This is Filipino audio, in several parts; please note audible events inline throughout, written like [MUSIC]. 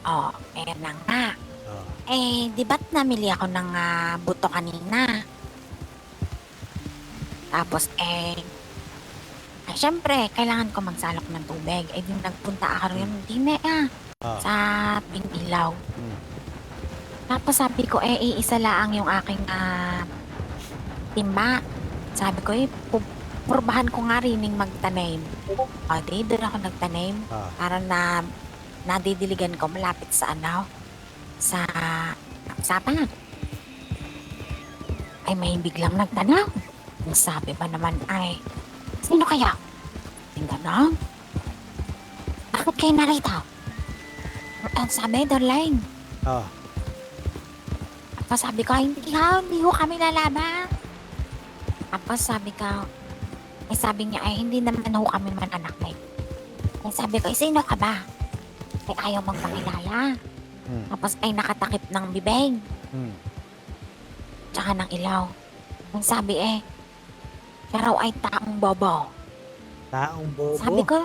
Oh, eh na nga. Oh. Eh, di ba't namili ako ng ah, buto kanina? Tapos, eh, eh, syempre, kailangan ko magsalok ng tubig. Eh, di nagpunta ako rin, di na ah, Ah. sa Pingilaw. Hmm. Tapos sabi ko, eh, iisa lang yung aking ah, timba. Sabi ko, eh, pu- purbahan ko nga rin yung magtanim. O, di, doon ako nagtanim. Ah. Para na nadidiligan ko malapit sa ano, sa sapa. Ay may biglang nagtanong. Ang sabi pa naman ay, sino kaya? Yung ganon. Bakit kayo narito? Ang sabi, darling. Ah. Tapos sabi ko, hindi ho, hindi ho kami lalaban. Tapos sabi ko, eh sabi niya, ay hindi naman ho kami mananakit. Eh sabi ko, eh sino ka ba? Eh ayaw magpakilala. Hmm. Tapos ay nakatakip ng bibig, Hmm. tsaka ng ilaw. Ang sabi eh, siya raw ay taong bobo. Taong bobo. Sabi ko,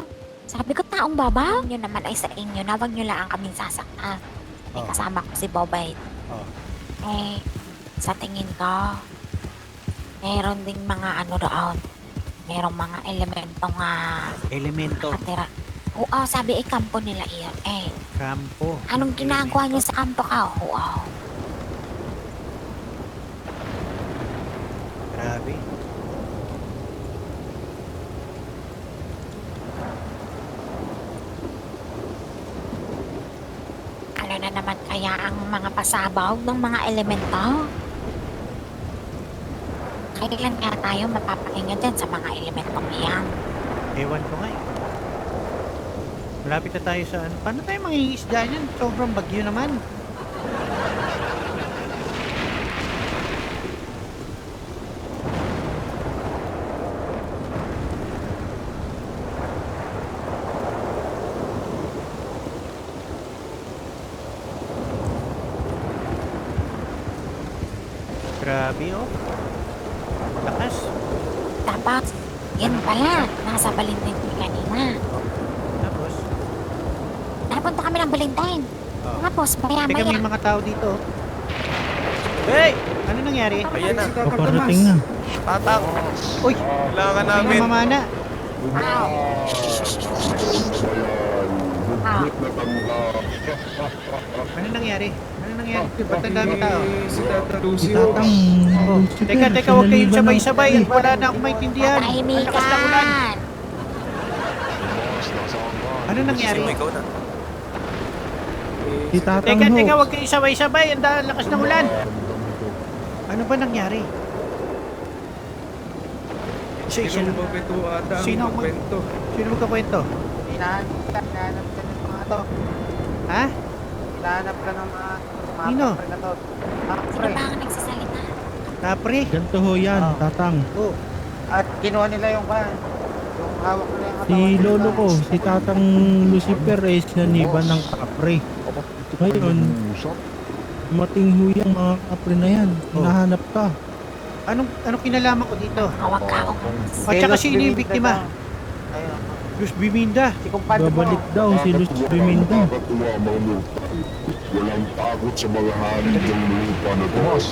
sabi ko taong bobo? Yun naman ay sa inyo na wag nyo lang kaming sasaktan. Eh Oh. kasama ko si Bobay. Oh. Eh, sa tingin ko, meron ding mga ano doon. Merong mga elementong ah, Elemento. nakatira. Oo, sabi eh, kampo nila iyon. Eh, Kampo. anong ginagawa niyo sa kampo ka? Oo. Grabe. Ano na naman kaya ang mga pasabog ng mga elemento? Kailan kaya tayo mapapahinga dyan sa mga elementong iyan? Ewan ko nga eh. Malapit na tayo sa ano. Paano tayo mangingisda niyan? Sobrang bagyo naman. Grabe oh. Lakas. Tapos, yan pala, nasa Valentin kanina. Tapos, Napunta kami ng Valentine. oh. Tapos, maya Teka, maya, may mga tao dito. Hey! Ano nangyari? Ayan na. Paparating na. Tatak. Uy! Kailangan May namin. namamana. Wow. Wow. Ano nangyari? Ano nangyari? Ba't ang dami tao? Si Tata Lucio. Tatang Oh, teka, teka, huwag kayong sabay-sabay. Wala na akong maintindihan. Ang lakas ng ulan. Tahimikan! Ano nangyari? Sino ikaw na? Si Tatang Teka, teka, huwag kayong sabay-sabay. Ang da- lakas ng ulan. Ano ba nangyari? Si, Sino sino, magkwento ata ang Sino ang mag- magkwento? sino magkakwento? Hinahanap ka, hinahanap ka ng mga to. Ha? Hinahanap ka ng mga kapre na to. Mga Sino kapre. ba ang nagsasalita? Kapre? Ganito ho yan, Ah. Tatang. Oh, At kinuha nila yung kan. Yung hawak nila yung Si katawan nila. lolo ko, si Tatang Lucifer ay sinaniban ng kapre. Ngayon, mating ho yung mga kapre na yan. Oh. Hinahanap ka. anong, anong kinalaman ko dito? Huwag ka akong At saka sino yung Biminda biktima? Luz Biminda. Si kumpadre mo. Babalik daw si Luz Biminda. Walang takot sa mga hanid ng lupa na tumas.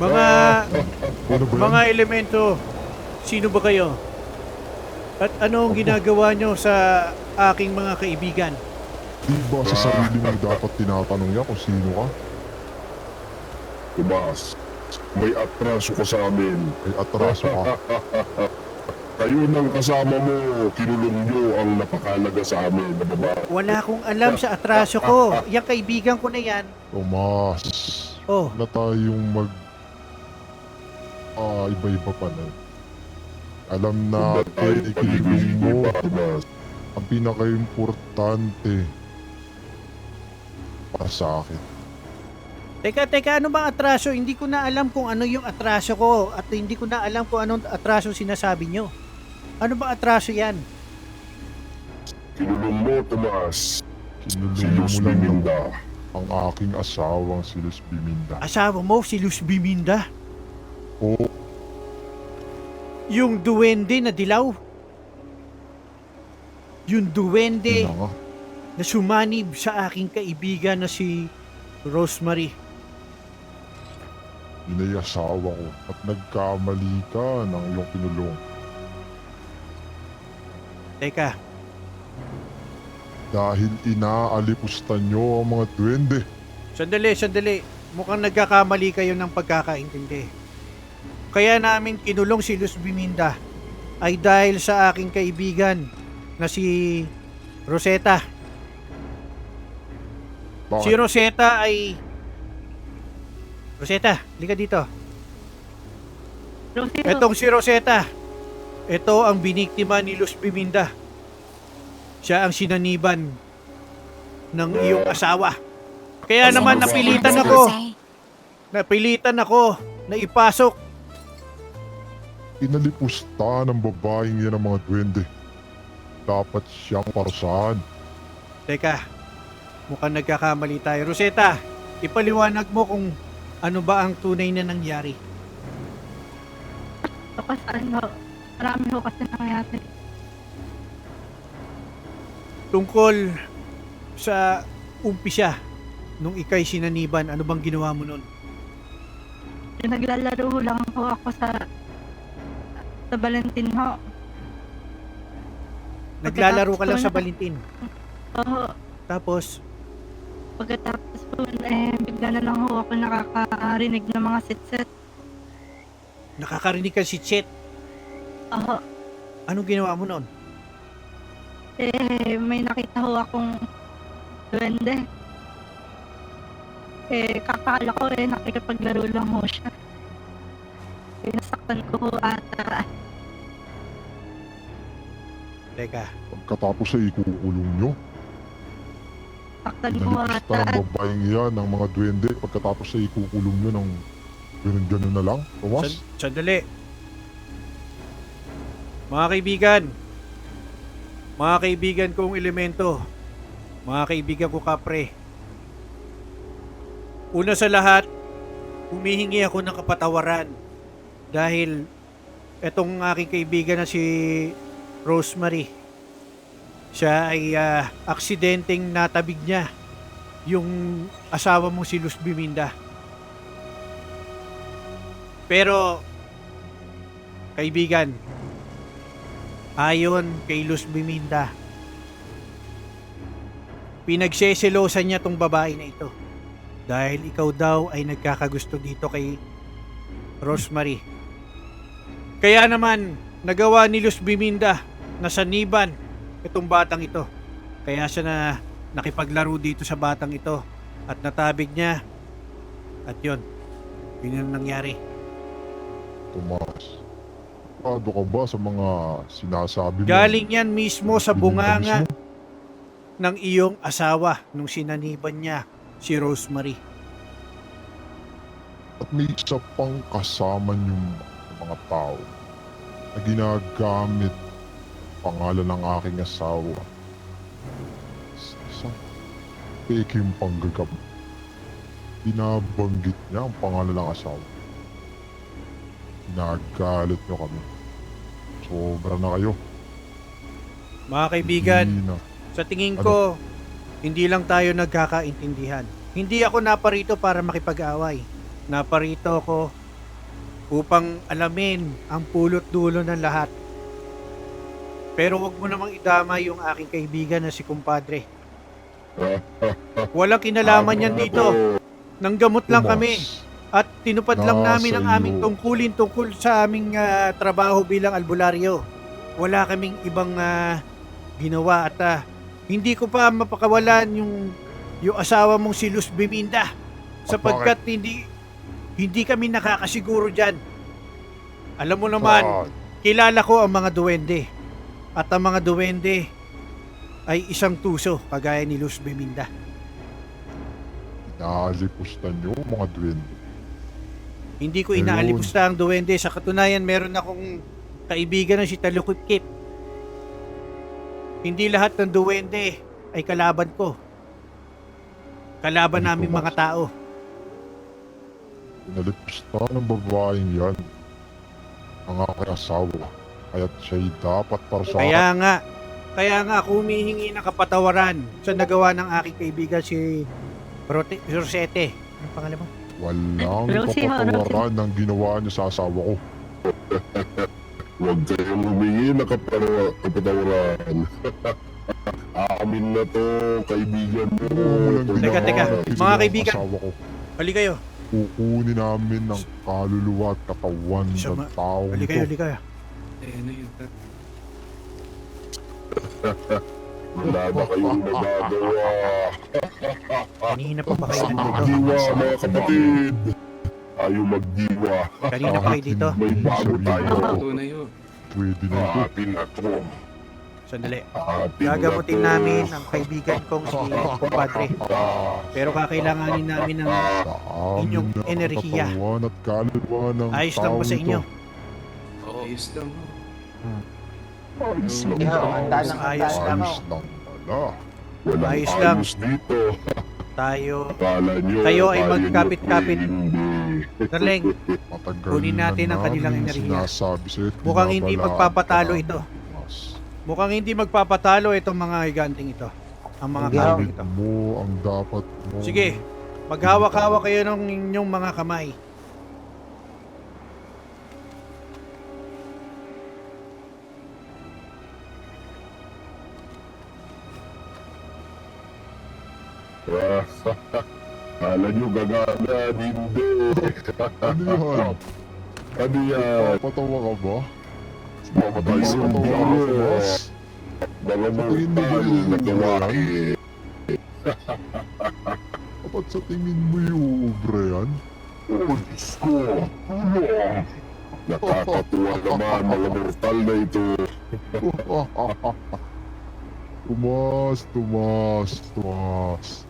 Mga, Ano mga elemento, sino ba kayo? At anong ginagawa nyo sa aking mga kaibigan? Di ba sa sarili mo dapat tinatanong yan kung sino ka? Tumas, may atraso ka sa amin. May atraso ka? [LAUGHS] Kayo ng kasama mo, kinulong nyo ang napakalaga sa amin na babae. Wala akong alam sa atraso ko. Yung kaibigan ko na yan. Tomas, Oh, na tayong mag... Ah, iba-iba pa na. Alam natin, ikinulong mo. Tomas, ang pinaka-importante para sa akin. Teka, teka, ano bang atraso? Hindi ko na alam kung ano yung atraso ko at hindi ko na alam kung anong atraso sinasabi nyo. Ano ba atraso yan? Kinulong mo, Tomas. Si Luz. Biminda. Ang aking asawang si Luz Biminda. Asawa mo, si Luz Biminda? Oo. Yung duwende na dilaw? Yung duwende Yun nga. Na sumanib sa aking kaibigan na si Rosemary. Inay asawa ko at nagkamali ka ng iyong kinulong. Teka, Dahil inaalipustan nyo ang mga duwende. sandali, sandali. Mukhang nagkakamali kayo ng pagkakaintindi. Kaya namin kinulong si Luz Biminda ay dahil sa aking kaibigan na si Rosetta. Bakit? Si Rosetta ay... Rosetta, lika dito. Rosie, Etong si Rosetta. Ito ang biniktima ni Luz Biminda. Siya ang sinaniban ng iyong asawa. Kaya naman napilitan ko, ako. Napilitan ako na ipasok. Inalipusta ng babaeng yan ang mga duwende. Dapat siyang parusahan. Teka, mukhang nagkakamali tayo. Rosetta, ipaliwanag mo kung ano ba ang tunay na nangyari. ako saan ho. Marami ho kasi nangyayari. Tungkol sa umpisa nung ikay sinaniban, ano bang ginawa mo nun? Yung naglalaro lang ho ako sa sa Valentin ho. Naglalaro ka lang sa Valentin. Oo. Tapos, Pagkatapos po, eh, bigla na lang ho ako nakakarinig ng mga sitset. nakakarinig ka si Chet. Oo. Anong ginawa mo nun? Eh, may nakita ho akong duwende. Eh, kakala ko eh, nakikipaglaro lang ho siya. Eh, nasaktan ko ho ata. Teka, Pagkatapos ay ikukulong nyo. Saktan ko ho Inalipusta ata. ng babaeng yan ng mga duwende. Pagkatapos ay ikukulong nyo ng ganun-ganun na lang. Tomas? San- sandali. Mga kaibigan, mga kaibigan kong elemento, mga kaibigan ko kapre, una sa lahat, humihingi ako ng kapatawaran dahil etong aking kaibigan na si Rosemary, siya ay ah, aksidenteng natabig niya yung asawa mo si Luz Biminda. Pero, kaibigan, ayon kay Luz Biminda, pinagseselosan niya tong babae na ito. Dahil ikaw daw ay nagkakagusto dito kay Rosemary. Kaya naman, nagawa ni Luz Biminda na saniban itong batang ito. Kaya siya na nakipaglaro dito sa batang ito at natabig niya. At yun, yun ang nangyari. Tomas. Pado ka ba sa mga sinasabi mo? Galing yan mismo sa bunganga mismo? ng iyong asawa nung sinaniban niya si Rosemary. At may isa pang kasama niyong mga tao na ginagamit pangalan ng aking asawa. Isang peking panggagab. Binabanggit niya ang pangalan ng asawa. Nagalit niyo kami. Sobra na kayo. Mga kaibigan, Hindi na. sa tingin Ano? ko, hindi lang tayo nagkakaintindihan. Hindi ako naparito para makipag-away. Naparito ako upang alamin ang pulot dulo ng lahat. Pero wag mo namang idama yung aking kaibigan na si kumpadre. Walang kinalaman yan dito. Nanggamot lang kami. At tinupad lang namin ang aming tungkulin tungkol sa aming ah, trabaho bilang albularyo. Wala kaming ibang ah, ginawa at ah, hindi ko pa mapakawalan yung yung asawa mong si Luz Biminda sapagkat hindi hindi kami nakakasiguro diyan. Alam mo naman, kilala ko ang mga duwende. At ang mga duwende ay isang tuso kagaya ni Luz Biminda. Inaalipusta niyo mga duwende. Hindi ko inaalipusta ang duwende. Sa katunayan, meron akong kaibigan na si Talukip Hindi lahat ng duwende ay kalaban ko. Kalaban Ano namin mga tao. Inalipusta ng babaeng yan ang aking asawa. Kaya't siya'y dapat para sa Kaya nga, Kaya nga ako humihingi ng kapatawaran sa nagawa ng aking kaibigan si Rote- Rosete. Ano pangalan mo? Walang Rosie, ha, kapatawaran ng ginawa niya sa asawa ko. [LAUGHS] Huwag kayong humingi na kapatawaran. [LAUGHS] Amin na to, kaibigan mo. Walang Teka, ginawa teka. na Mga kaibigan. Asawa ko. Hali kayo. Kukunin namin ng kaluluwa at katawan ng tao Hali kayo, hali kayo. Wala ba kayong nagagawa? Kanina pa ba kayo nandito? Magdiwa, mga kapatid. Tayo magdiwa. Kanina pa kayo dito? May bago tayo. Pwede na ito. Atin na to. Sandali. Gagamutin na namin ang kaibigan kong si kumpadre. Pero kakailanganin namin ng Inyong na enerhiya. ayos lang ba sa inyo? Ito. Ayos lang. Ikaw, handa lang handa Ayos lang. Ayos lang. Walang Ayos lang. ayos dito. [LAUGHS] Tayo. Akala nyo, Kayo ay kaya magkapit-kapit. nyo, hindi. Darling, [LAUGHS] Matagal Kunin natin na ang kanilang namin enerhiya. sinasabi sa'yo at Mukhang hindi magpapatalo ka ito. Mas. mukhang hindi magpapatalo itong mga higanting ito. Ang mga Hindi, Gamit ito. mo ang dapat mo. Sige, maghawak-hawak kayo ng inyong mga kamay. Kala nyo gagana, hindi. Ano yan? Ano yan? Papatawa ka ba? Mamatay sa? Mga tingin mo mortal yun, na gawain. Dapat sa tingin mo yung ubra yan? Oh, Diyos ko. Nakakatuwa naman mga mortal na ito. [LAUGHS] Tumas, tumas, tumas.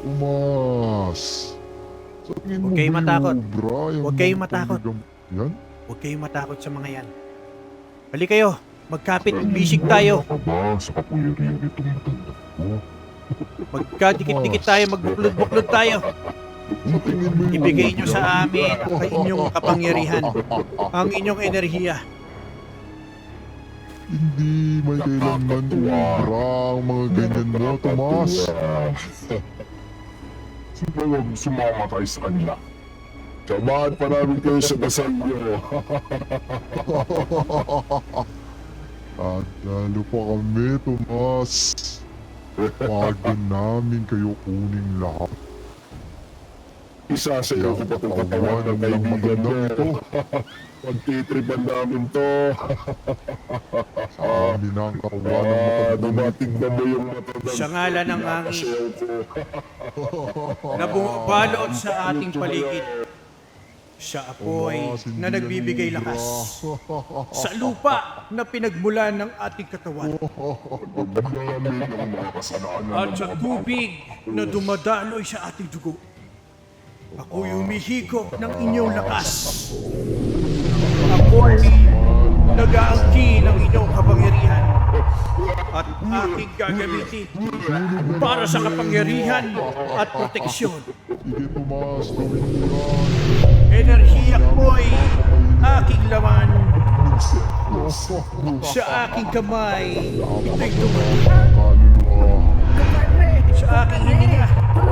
Tumas. Sa tingin Huwag mo kayong ba matakot. yung? Yung Huwag kayong matakot. talagang- Yan? Huwag kayong matakot sa mga yan. Hali kayo, magkapit, bisig tayo. Ano ba sa kapuyarin itong matanda ko? Magkadikit-dikit tayo, magbuklod-buklod tayo. Sa tingin mo yung Ibigay nyo sa amin ang inyong kapangyarihan, ang inyong enerhiya. Hindi may kailanman ubra ang mga ganyan mo, Tomas. [LAUGHS] Sino huwag sumamatay sa kanila? Samahan pa namin kayo sa dasal nyo. [LAUGHS] At lalo pa kami, Tomas. Bago namin kayo kuning lahat. Isa sa iyo ko pa itong katawan ng kaibigan mo. Pagtitripan namin to. [LAUGHS] Sa amin ang katawan ng Ah, matandang dumating na mo yung matandang Sa ngalan ng hangin Sayaw ko. na bumabalot sa ating paligid. Siya apoy na nagbibigay lakas. [LAUGHS] Sa lupa na pinagmulan ng ating katawan. Namin ang mga kasalanan At ng sa mga tubig na dumadaloy sa ating dugo. Ako'y umihigop ng inyong lakas. Ako'y nag-aangkin ng inyong kapangyarihan. At aking gagamitin para sa kapangyarihan at proteksyon. Enerhiya ko'y aking laman sa aking kamay. Ito'y Kaluluwa. sa aking hininga.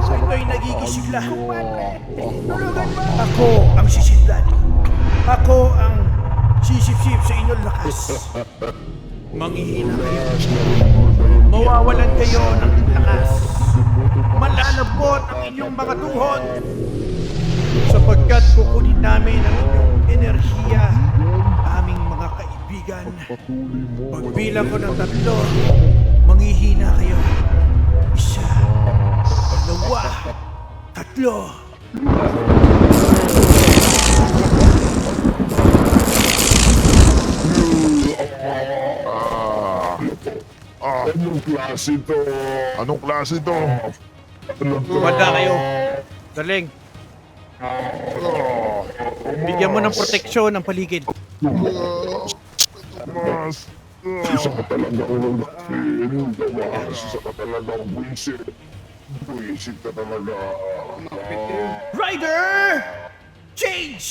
Ito'y nagigisigla. Ako ang sisidlan. Ako ang sisip-sip sa inyong lakas. [LAUGHS] Manghihina kayo. Mawawalan kayo ng lakas. Malalabot ang inyong mga tuhod. Sapagkat kukunin namin ang inyong enerhiya, aming mga kaibigan. Pagbilang ko ng tatlo, manghihina kayo. Isa, dalawa, tatlo. Anong klase to? Anong klase to? Anong Tumanda kayo. Darling, bigyan mo ng proteksyon ang paligid. Tomas. Isa ka talaga ang lakin. Gawas. Isa ka talaga ang buwisit. Buwisit ka talaga. Ah, Rider! Change!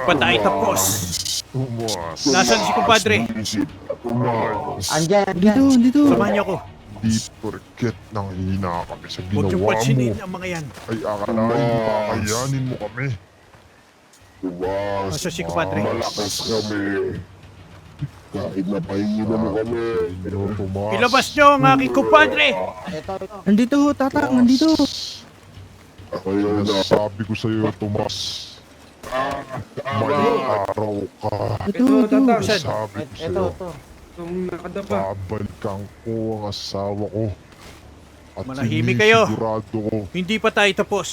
Pa tayo tapos. Nasaan si kumpadre? Andyan, andyan. Dito, dito. Samahan niyo ako. Di porket nang hina kami sa Huwag niyong ginawa mo. pansinin ang mga yan. Ay akalain mo kakayanin mo kami. Tumas. Asa si kumpadre? Malakas kami. Kahit na pahinginan mo kami. Pero Tumas. Ilabas niyo ang aking kumpadre! Ito, ito. Nandito ho, tatak, nandito. Ako yun na sabi ko sa'yo, Tomas. May araw ka. Ito, ito. Saan? Sabi Ito, sa'yo, ito. babalikan ko ang asawa ko. At Manahimik kayo. sinisigurado ko, Hindi pa tayo tapos.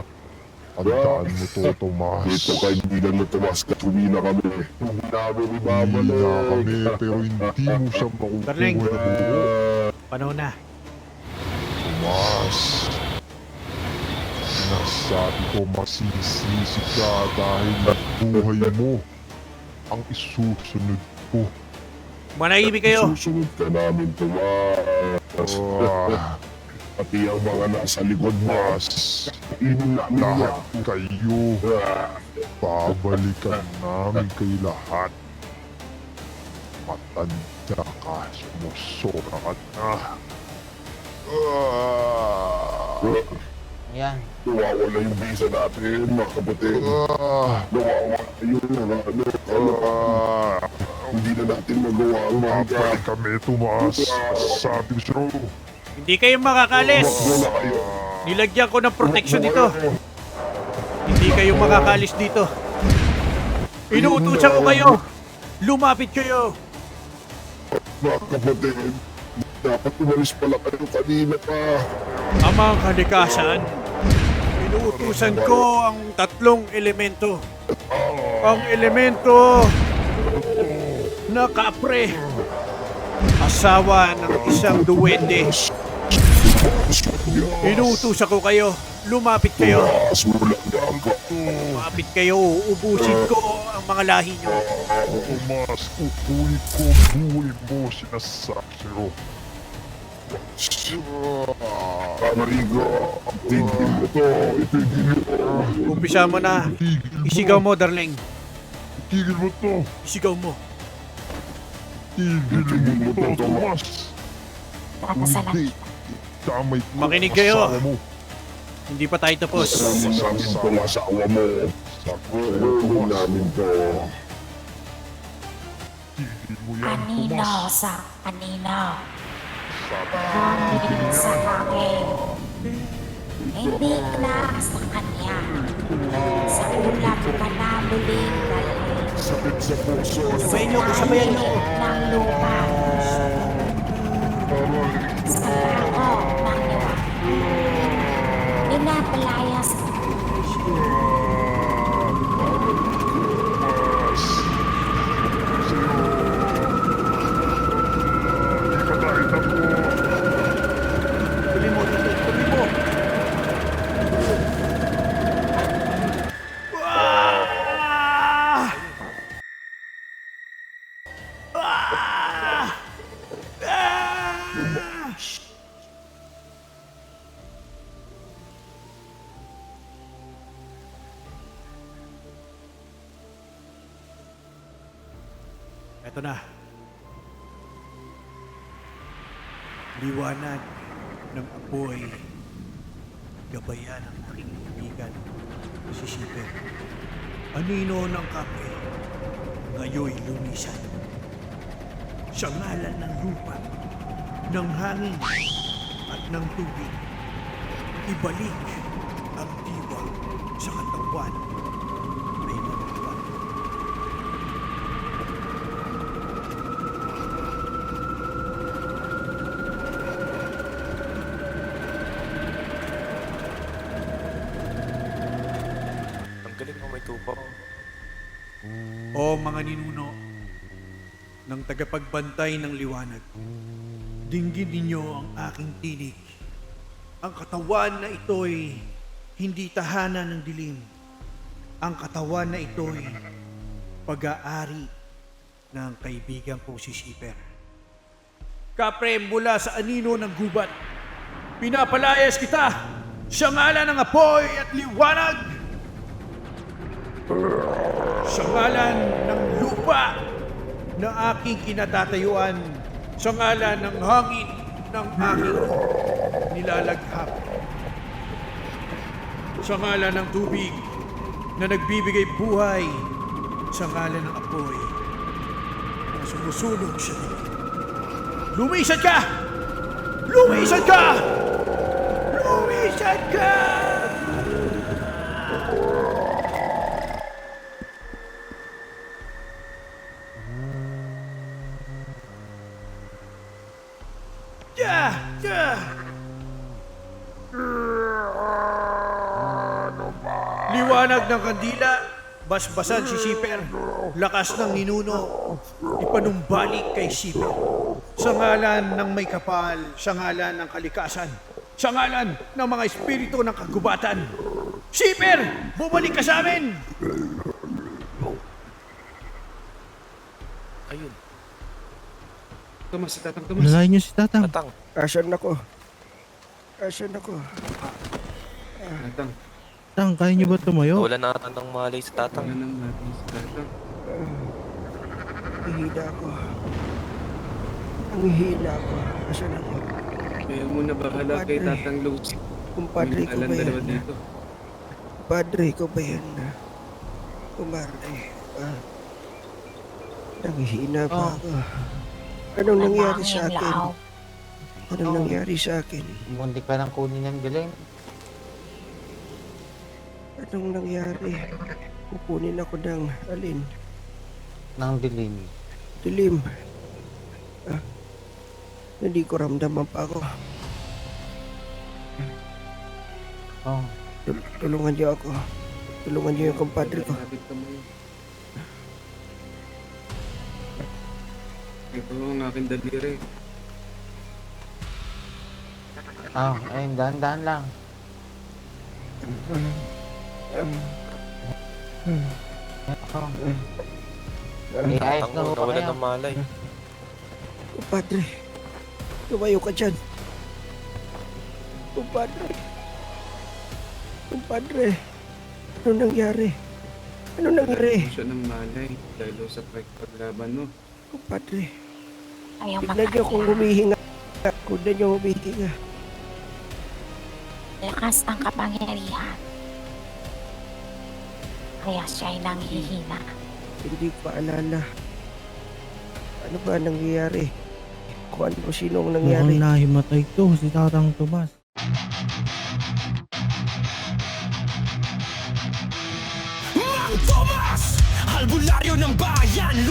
[LAUGHS] tandaan mo to, Tomas. Ito kaibigan mo, Tomas, katumina kami. Hindi namin ibabalik. kami, pero hindi mo siya makukuha Darling. na buo. Panahon na. Tomas. Nasabi ko masisisi ka dahil buhay mo ang isusunod ko. Manahimik kayo. Susunod ka namin, Tomas. Pati ang mga nasa likod mo. Namin lahat kayo. Babalikan namin kayo lahat. Matanda ka, sumusura ka na. Yan. Nawawala yung visa natin, mga kapatid. Nawawala yung mga ano, ano pa. Hindi na natin magawa ang mga Babalik kami, Tomas. Sabi ko sa'yo. Hindi kayo makakalis. Nilagyan ko ng protection dito. Hindi kayo makakalis dito. Inuutusan ko kayo. Lumapit kayo. Mga kapatid, dapat umalis pala kayo kanina pa. Ang mga kalikasan, inuutusan ko ang tatlong elemento. Ang elemento na kapre, asawa ng isang duwende. Inuutusan ko kayo, lumapit kayo. Mas. Lumapit kayo, uubusin ko ang mga lahi nyo. Tomas, kukunin ko buhay mo, sinasabi sa'yo. Amerigo, tigil mo to, itigil mo. Umpisa mo na. Isigaw mo, darling. Tigil mo to. Isigaw mo. Tigil mo to, Tomas. Pakasalan. Hindi. Damay ko Makinig ang kayo. Hindi pa tayo tapos. Masasabi ko ang asawa mo. Sabi namin to. Tigil mo yan, Anino sa anino. Hangin sa hangin. Hindi na sa kanya. Sa ulam ka na muling galing. sakit sa puso. Sabayan nyo, sabayan nyo. ng lupa. Sa tako ng. Pinapalayas Tomas. Liwanag ng apoy. Gabayan ang aking kaibigan, si Siper. Anino ng kape, ngayoy lumisan. Sa ngalan ng lupa, ng hangin, at ng tubig, ibalik ang diwa sa katawan tagapagbantay ng liwanag, dinggin ninyo ang aking tinig. Ang katawan na ito'y hindi tahanan ng dilim. Ang katawan na ito'y pag-aari ng kaibigan kong si Siper. Kapre mula sa anino ng gubat, pinapalayas kita sa ngalan ng apoy at liwanag Sa ngalan ng lupa na aking kinatatayuan, sa ngalan ng hangin ng aking nilalaghap, sa ngalan ng tubig na nagbibigay buhay, sa ngalan ng apoy na sumusunog sa dilim. Lumisan ka! Lumisan ka! Lumisan ka! Ng kandila, basbasan si Siper, lakas ng ninuno, ipanumbalik kay Siper. Sa ngalan ng may kapal, sa ngalan ng kalikasan, sa ngalan ng mga espiritu ng kagubatan. Siper, bumalik ka sa amin! Ayun, Tomas, si Tatang Tomas. Nalayan niyo si Tatang. tatang. Asan ako? Asan ako? Tatang, Tatang, kaya niyo ba tumayo? Wala na ata ng malay sa tatang. wala nang natin si Tatang. Hihina ako. Ang hihina ako. Asan ako? Kaya muna bahala kay. Tatang Lucy. Kumpadre ko ba yan? dito. Padre ko ba yan? Kumpadre. Ah. Nanghihina pa Oh. ako. Anong nangyari Ang sa akin? Anong nangyari sa akin? Muntik ka nang kunin ng galing. Anong nangyari? Kukunin ako ng alin? Nang dilim. Dilim. Ah. Hindi ko ramdaman pa ako. Oh, Tul- Tulungan niyo ako. Tulungan niyo yung kumpadre ko. Ito ang aking daliri. oh, ayun, dahan-dahan lang. Eh, ayos na ho nawala kayo. ng malay. Kumpadre. Tumayo ka dyan. Kumpadre. Kumpadre. Ano nangyari? Ano nangyari? Siya ng malay dahil sa paglaban mo. Kumpadre. Ayaw Tignan niyo kung magkakaya. humihinga. Tignan niyo humihinga. Lakas ng kapangyarihan. Kaya siya ay nanghihina. Hindi ko alala. Ano ba nangyayari? Kung ano sinong nangyari? Mukhang nahimatay to si Tatang Tomas. Albularyo ng bayan